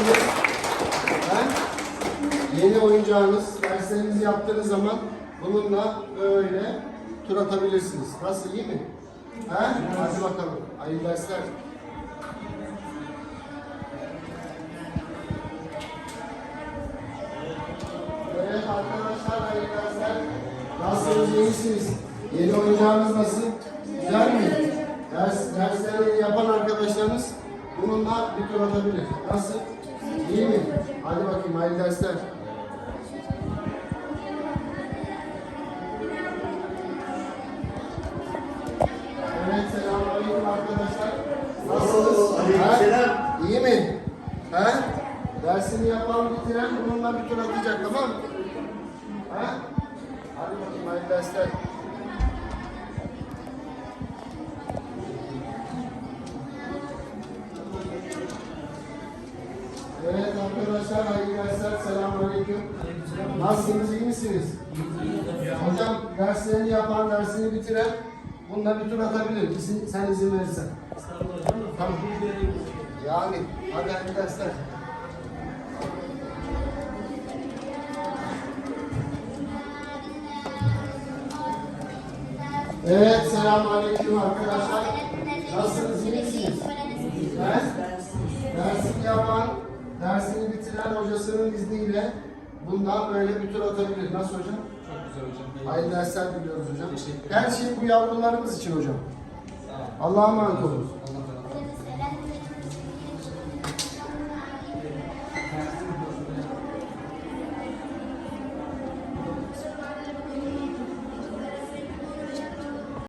Nasılsınız? Ha? Yeni oyuncağınız, derslerinizi yaptığınız zaman bununla böyle tur atabilirsiniz. Nasıl, iyi mi? Ha? Hadi bakalım. Hayırlı dersler. Evet arkadaşlar, hayırlı dersler. Nasılsınız, iyi misiniz? Yeni oyuncağınız nasıl? Güzel mi? Ders, dersleri yapan arkadaşlarınız bununla bir tur atabilir. Nasıl? İyi mi? Hadi bakayım, hayırlı dersler. Evet, selamünaleyküm arkadaşlar. Nasılsınız? Aleykümselam. Ha? İyi mi? He? Dersini yapan, bitiren bununla bir tur atacak, tamam mı? Ha? Hadi bakayım, hayırlı dersler. Evet arkadaşlar, hayırlı dersler. Selamünaleyküm. Nasılsınız, iyi misiniz? Hocam derslerini yapan, dersini bitiren bununla bir tur atabilir. İzin, sen izin verirsen. Tamam. Yani, hadi hayırlı dersler. Evet, selamünaleyküm arkadaşlar. Nasılsınız, iyi misiniz? Bitiren hocasının izniyle bundan böyle bir tur atabilir. Nasıl hocam? Çok güzel hocam. Hayırlı dersler diliyoruz hocam. Teşekkür Her şey bu yavrularımız için hocam. Allah'a emanet olun.